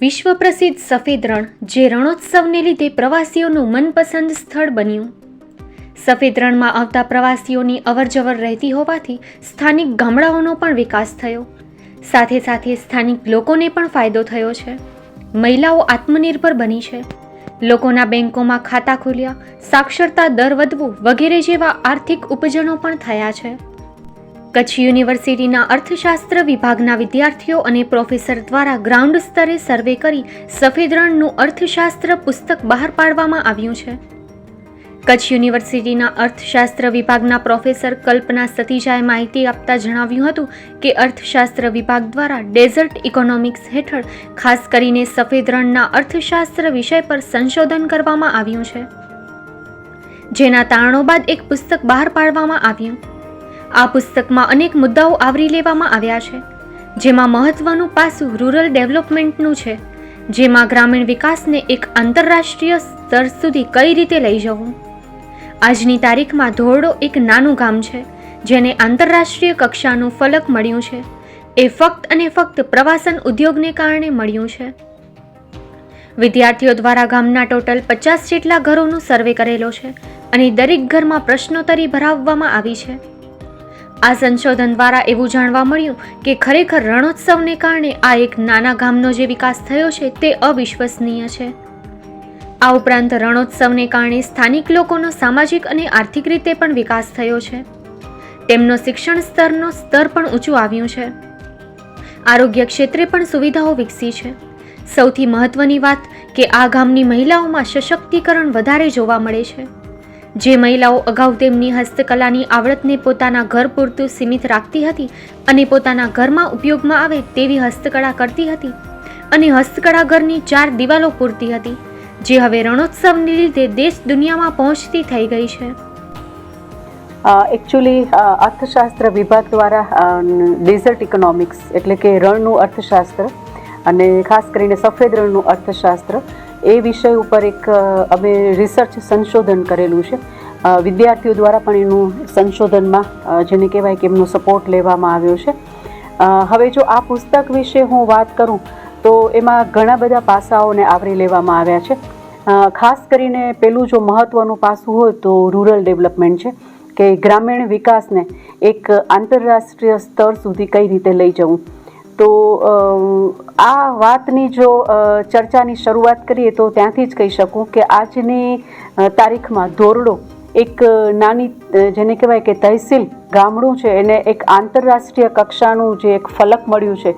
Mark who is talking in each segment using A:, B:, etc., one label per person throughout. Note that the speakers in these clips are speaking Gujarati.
A: વિશ્વ પ્રસિદ્ધ સફેદ રણ, જે રણોત્સવને લીધે પ્રવાસીઓનું મનપસંદ સ્થળ બન્યું. સફેદ રણમાં આવતા પ્રવાસીઓની અવરજવર રહેતી હોવાથી સ્થાનિક ગામડાઓનો પણ વિકાસ થયો. સાથે સાથે સ્થાનિક લોકોને પણ ફાયદો થયો છે. મહિલાઓ આત્મનિર્ભર બની છે. લોકોના બેંકોમાં ખાતા ખોલ્યા, સાક્ષરતા દર વધવું વગેરે જેવા આર્થિક ઉપજનો પણ થયા છે. કચ્છ યુનિવર્સિટીના અર્થશાસ્ત્ર વિભાગના વિદ્યાર્થીઓ અને પ્રોફેસર દ્વારા ગ્રાઉન્ડ સ્તરે સર્વે કરી સફેદ રણનું અર્થશાસ્ત્ર પુસ્તક બહાર પાડવામાં આવ્યું છે. કચ્છ યુનિવર્સિટીના અર્થશાસ્ત્ર વિભાગના પ્રોફેસર કલ્પના સતીજાએ માહિતી આપતા જણાવ્યું હતું કે અર્થશાસ્ત્ર વિભાગ દ્વારા ડેઝર્ટ ઇકોનોમિક્સ હેઠળ ખાસ કરીને સફેદ રણના અર્થશાસ્ત્ર વિષય પર સંશોધન કરવામાં આવ્યું છે. જેના તારણો બાદ એક પુસ્તક બહાર પાડવામાં આવ્યું. આ પુસ્તકમાં અનેક મુદ્દાઓ આવરી લેવામાં આવ્યા છે. જેમાં મહત્વનું પાસું રૂરલ ડેવલપમેન્ટનું છે. જેમાં ગ્રામીણ વિકાસને એક આંતરરાષ્ટ્રીય સ્તર સુધી કઈ રીતે લઈ જવું? આજની તારીખમાં ધોરડો એક નાનું ગામ છે, જેને આંતરરાષ્ટ્રીય કક્ષાનું ફલક મળ્યું છે. એ ફક્ત અને ફક્ત પ્રવાસન ઉદ્યોગને કારણે મળ્યું છે. વિદ્યાર્થીઓ દ્વારા ગામના ટોટલ પચાસ જેટલા ઘરોનું સર્વે કરેલો છે અને દરેક ઘરમાં પ્રશ્નોત્તરી ભરાવવામાં આવી છે. આ સંશોધન દ્વારા એવું જાણવા મળ્યું કે ખરેખર રણોત્સવને કારણે આ એક નાના ગામનો જે વિકાસ થયો છે તે અવિશ્વસનીય છે. આ ઉપરાંત રણોત્સવને કારણે સ્થાનિક લોકોનો સામાજિક અને આર્થિક રીતે પણ વિકાસ થયો છે. તેમનો શિક્ષણ સ્તરનો સ્તર પણ ઊંચું આવ્યું છે. આરોગ્ય ક્ષેત્રે પણ સુવિધાઓ વિકસી છે. સૌથી મહત્વની વાત કે આ ગામની મહિલાઓમાં સશક્તિકરણ વધારે જોવા મળે છે. જે મહિલાઓ અગાઉ તેમની હસ્તકલાની આવડતને પોતાના ઘર પૂરતું સીમિત રાખતી હતી અને પોતાના ઘરમાં ઉપયોગમાં આવે તેવી હસ્તકળા કરતી હતી. અને હસ્તકળા ઘરની ચાર દિવાલો પૂરતી હતી, જે હવે રણોત્સવને લીધે દેશ દુનિયામાં પહોંચતી થઈ ગઈ છે.
B: એકચ્યુઅલી અર્થશાસ્ત્ર વિભાગ દ્વારા ડેઝર્ટ ઇકોનોમિક્સ એટલે કે રણનું અર્થશાસ્ત્ર અને ખાસ કરીને સફેદ રણનું અર્થશાસ્ત્ર એ વિષય ઉપર એક અમે રિસર્ચ સંશોધન કરેલું છે. વિદ્યાર્થીઓ દ્વારા પણ એનું સંશોધનમાં જેને કહેવાય કે એમનો સપોર્ટ લેવામાં આવ્યો છે. હવે જો આ પુસ્તક વિશે હું વાત કરું, તો એમાં ઘણા બધા પાસાઓને આવરી લેવામાં આવ્યા છે. ખાસ કરીને પેલું જો મહત્ત્વનું પાસું હોય તો રૂરલ ડેવલપમેન્ટ છે, કે ગ્રામીણ વિકાસને એક આંતરરાષ્ટ્રીય સ્તર સુધી કઈ રીતે લઈ જવું. તો આ વાતની જો ચર્ચાની શરૂઆત કરીએ તો ત્યાંથી જ કહી શકું કે આજની તારીખમાં ધોરડો એક નાની જેને કહેવાય કે તહેસીલ ગામડું છે, એને એક આંતરરાષ્ટ્રીય કક્ષાનું જે એક ફલક મળ્યું છે,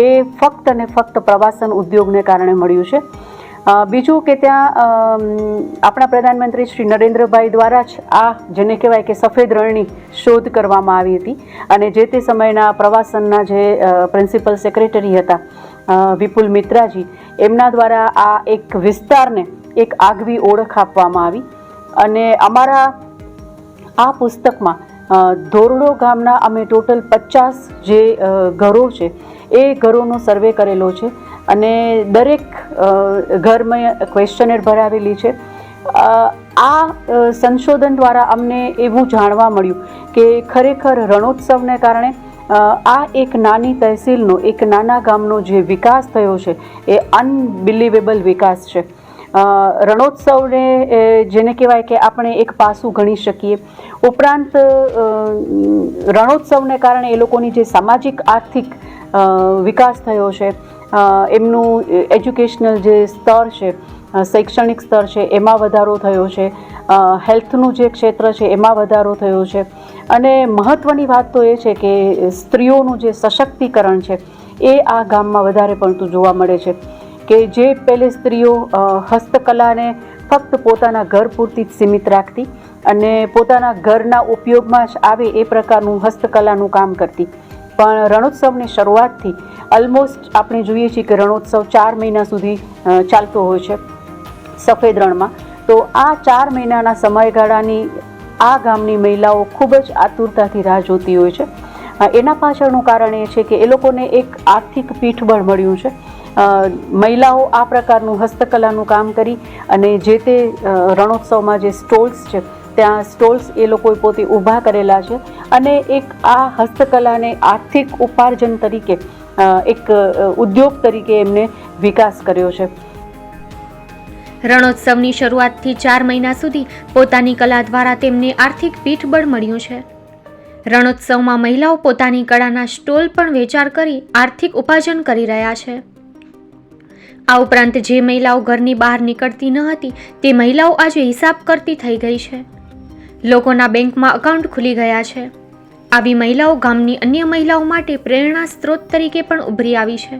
B: એ ફક્ત અને ફક્ત પ્રવાસન ઉદ્યોગને કારણે મળ્યું છે. બીજું કે ત્યાં આપણા પ્રધાનમંત્રી શ્રી નરેન્દ્રભાઈ દ્વારા જ આ જેને કહેવાય કે સફેદ રણની શોધ કરવામાં આવી હતી. અને જે તે સમયના પ્રવાસનના જે પ્રિન્સિપલ સેક્રેટરી હતા વિપુલ મિત્રાજી, એમના દ્વારા આ એક વિસ્તારને એક આગવી ઓળખ આપવામાં આવી. અને અમારા આ પુસ્તકમાં ધોરડો ગામના અમે ટોટલ પચાસ જે ઘરો છે, એ ઘરોનો સર્વે કરેલો છે. અને દરેક અ, ઘરમાં ક્વેશ્ચનર ભરાવેલી છે. આ સંશોધન દ્વારા અમને એવું જાણવા મળ્યું કે ખરેખર રણોત્સવને કારણે આ એક નાની તહેસીલનો એક નાના ગામનો જે વિકાસ થયો છે એ અનબિલિવેબલ વિકાસ છે. રણોત્સવને જેને કહેવાય કે આપણે એક પાસું ગણી શકીએ. ઉપરાંત રણોત્સવને કારણે એ લોકોની જે સામાજિક આર્થિક વિકાસ થયો છે એમનું એજ્યુકેશનલ જે સ્તર છે શૈક્ષણિક સ્તર છે, એમાં વધારો થયો છે. હેલ્થનું જે ક્ષેત્ર છે, એમાં વધારો થયો છે. અને મહત્ત્વની વાત તો એ છે કે સ્ત્રીઓનું જે સશક્તિકરણ છે, એ આ ગામમાં વધારે પડતું જોવા મળે છે. કે જે પહેલે સ્ત્રીઓ હસ્તકલાને ફક્ત પોતાના ઘર પૂરતી જ સીમિત રાખતી અને પોતાના ઘરના ઉપયોગમાં જ આવે એ પ્રકારનું હસ્તકલાનું કામ કરતી. પણ રણોત્સવની શરૂઆતથી ઓલમોસ્ટ આપણે જોઈએ છીએ કે રણોત્સવ ચાર મહિના સુધી ચાલતો હોય છે સફેદ રણમાં. તો આ ચાર મહિનાના સમયગાળાની આ ગામની મહિલાઓ ખૂબ જ આતુરતાથી રાહ જોતી હોય છે. એના પાછળનું કારણ એ છે કે એ લોકોને એક આર્થિક પીઠબળ મળ્યું છે. મહિલાઓ આ પ્રકારનું હસ્તકલાનું કામ કરી અને જે તે રણોત્સવમાં જે સ્ટોલ્સ છે ત્યાં સ્ટોલ્સ એ લોકોએ પોતે ઊભા કરેલા છે. અને એક આ હસ્તકલાને આર્થિક ઉપાર્જન તરીકે એક ઉદ્યોગ તરીકે એમને વિકાસ કર્યો છે.
A: રણોત્સવની શરૂઆતથી ચાર મહિના સુધી પોતાની કલા દ્વારા તેમને આર્થિક પીઠબળ મળ્યું છે. રણોત્સવમાં મહિલાઓ પોતાની કળાના સ્ટોલ પણ વેચાણ કરી આર્થિક ઉપાર્જન કરી રહ્યા છે. આ ઉપરાંત જે મહિલાઓ ઘરની બહાર નીકળતી ન હતી, તે મહિલાઓ આજે હિસાબ કરતી થઈ ગઈ છે. લોકોના બેંકમાં એકાઉન્ટ ખુલી ગયા છે. આવી મહિલાઓ ગામની અન્ય મહિલાઓ માટે પ્રેરણા સ્ત્રોત તરીકે પણ ઉભરી આવી છે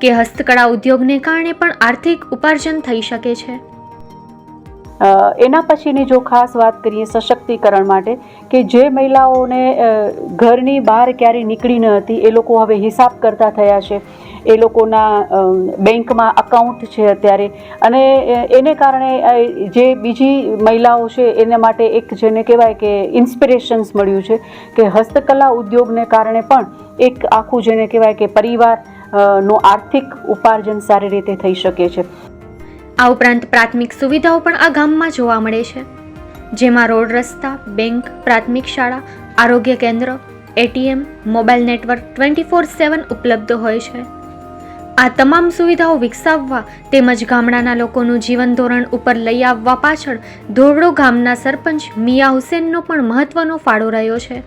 A: કે હસ્તકળા ઉદ્યોગને કારણે પણ આર્થિક ઉપાર્જન થઈ શકે છે.
B: એના પછીની જો ખાસ વાત કરીએ સશક્તિકરણ માટે, કે જે મહિલાઓને ઘરની બહાર ક્યારેય નીકળી ન હતી, એ લોકો હવે હિસાબ કરતા થયા છે. એ લોકોના બેંકમાં અકાઉન્ટ છે અત્યારે. અને એને કારણે જે બીજી મહિલાઓ છે, એના માટે એક જેને કહેવાય કે ઇન્સ્પિરેશન્સ મળ્યું છે, કે હસ્તકલા ઉદ્યોગને કારણે પણ એક આખું જેને કહેવાય કે પરિવારનું આર્થિક ઉપાર્જન સારી રીતે થઈ શકે છે.
A: આ ઉપરાંત પ્રાથમિક સુવિધાઓ પણ આ ગામમાં જોવા મળે છે. જેમાં રોડ રસ્તા, બેંક, પ્રાથમિક શાળા, આરોગ્ય કેન્દ્ર, ATM, mobile network twenty four seven ઉપલબ્ધ હોય છે. આ તમામ સુવિધાઓ વિકસાવવા તેમજ ગામડાના લોકોનું જીવન ધોરણ ઉપર લઈ આવવા પાછળ ધોરડો ગામના સરપંચ મિયા હુસેનનો પણ મહત્વનો ફાળો રહ્યો છે.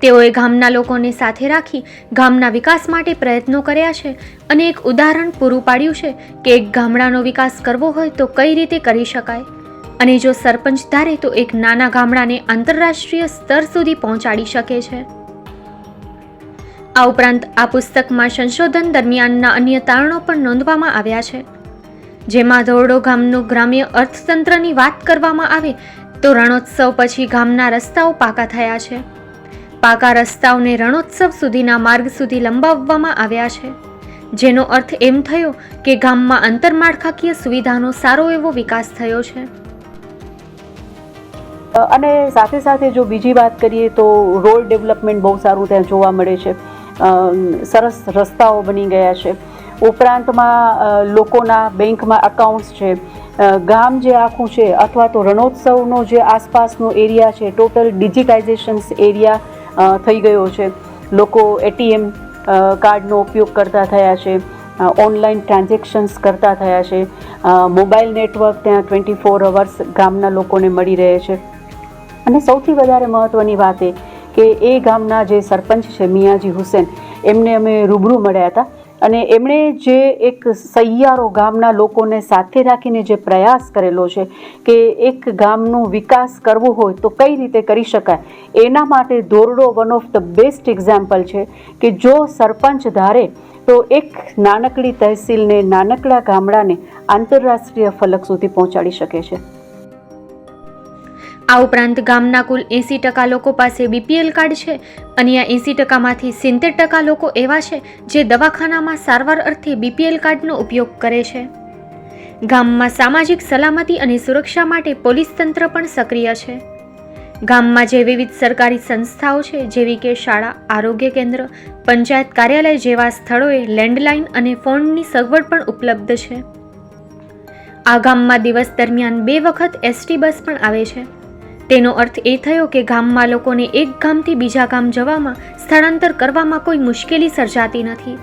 A: તેઓએ ગામના લોકોને સાથે રાખી ગામના વિકાસ માટે પ્રયત્નો કર્યા છે અને એક ઉદાહરણ પૂરું પાડ્યું છે કે એક ગામડાનો વિકાસ કરવો હોય તો કઈ રીતે કરી શકાય? અને જો સરપંચ ધારે તો એક નાના ગામડાને આંતરરાષ્ટ્રીય સ્તર સુધી પહોંચાડી શકે છે. આ ઉપરાંત આ પુસ્તકમાં સંશોધન દરમિયાનના અન્ય તારણો પણ નોંધવામાં આવ્યા છે. જેમાં ધોરડો ગામનું ગ્રામ્ય અર્થતંત્રની વાત કરવામાં આવે તો રણોત્સવ પછી ગામના રસ્તાઓ પાકા થયા છે. પાકા રસ્તાઓને રણોત્સવ સુધીના માર્ગ સુધી લંબાવવામાં આવ્યા છે. જેનો અર્થ એમ થયો કે ગામમાં આંતરમાળખાકીય સુવિધાનો સારો એવો વિકાસ થયો છે.
B: અને સાથે સાથે જો બીજી વાત કરીએ તો રોડ ડેવલપમેન્ટ બહુ સારું ત્યાં જોવા મળે છે. સરસ રસ્તાઓ બની ગયા છે. ઉપરાંતમાં લોકોના બેંકમાં અકાઉન્ટ્સ છે. ગામ જે આખું છે, અથવા તો રણોત્સવનો જે આસપાસનો એરિયા છે ટોટલ ડિજિટાઇઝેશન્સ એરિયા થઈ ગયો છે. લોકો એટીએમ કાર્ડનો ઉપયોગ કરતા થયા છે. ઓનલાઈન ટ્રાન્ઝેક્શન્સ કરતા થયા છે. મોબાઈલ નેટવર્ક ત્યાં ટ્વેન્ટી ફોર અવર્સ ગામના લોકોને મળી રહે છે. અને સૌથી વધારે મહત્ત્વની વાત એ કે એ ગામના જે સરપંચ છે, મિયાજી હુસેન, એમને અમે રૂબરૂ મળ્યા હતા. અને એમણે જે એક સૈયારો ગામના લોકોને સાથે રાખીને જે પ્રયાસ કરેલો છે કે એક ગામનો વિકાસ કરવો હોય તો કઈ રીતે કરી શકાય, એના માટે Dhordo one of the best example છે કે જો સરપંચ ધારે તો એક નાનકડી તહેસીલને, નાનકડા ગામડાને આંતરરાષ્ટ્રીય ફલક સુધી પહોંચાડી શકે છે.
A: આ ઉપરાંત ગામના કુલ એંસી ટકા લોકો પાસે બીપીએલ કાર્ડ છે. અને આ એંસી ટકામાંથી સિત્તેર ટકા લોકો એવા છે જે દવાખાનામાં સારવાર અર્થે બીપીએલ કાર્ડનો ઉપયોગ કરે છે. ગામમાં સામાજિક સલામતી અને સુરક્ષા માટે પોલીસ તંત્ર પણ સક્રિય છે. ગામમાં જે વિવિધ સરકારી સંસ્થાઓ છે, જેવી કે શાળા, આરોગ્ય કેન્દ્ર, પંચાયત કાર્યાલય જેવા સ્થળોએ લેન્ડલાઇન અને ફોનની સગવડ પણ ઉપલબ્ધ છે. આ ગામમાં દિવસ દરમિયાન બે વખત એસટી બસ પણ આવે છે. તેનો અર્થ એ થયો કે ગામમાં લોકોને એક ગામથી બીજા ગામ જવામાં સ્થળાંતર કરવામાં કોઈ મુશ્કેલી સર્જાતી નથી.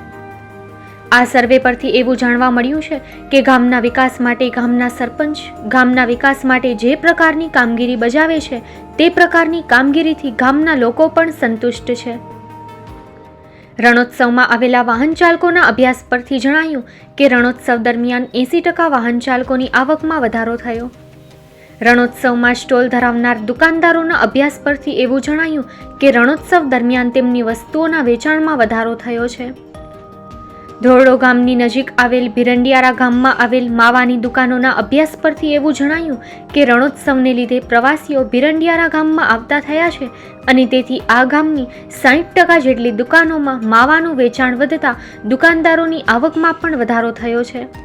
A: આ સર્વે પરથી એવું જાણવા મળ્યું છે કે ગામના વિકાસ માટે ગામના સરપંચ, ગામના વિકાસ માટે જે પ્રકારની કામગીરી બજાવે છે, તે પ્રકારની કામગીરીથી ગામના લોકો પણ સંતુષ્ટ છે. રણોત્સવમાં આવેલા વાહન ચાલકોના અભ્યાસ પરથી જણાયું કે રણોત્સવ દરમિયાન એંસી ટકા વાહન ચાલકોની આવકમાં વધારો થયો. રણોત્સવમાં સ્ટોલ ધરાવનાર દુકાનદારોના અભ્યાસ પરથી એવું જણાયું કે રણોત્સવ દરમિયાન તેમની વસ્તુઓના વેચાણમાં વધારો થયો છે. ધોરડો ગામની નજીક આવેલ ભિરંડિયારા ગામમાં આવેલ માવાની દુકાનોના અભ્યાસ પરથી એવું જણાયું કે રણોત્સવને લીધે પ્રવાસીઓ ભિરંડિયારા ગામમાં આવતા થયા છે અને તેથી આ ગામની સાઠ ટકા જેટલી દુકાનોમાં માવાનું વેચાણ વધતા દુકાનદારોની આવકમાં પણ વધારો થયો છે.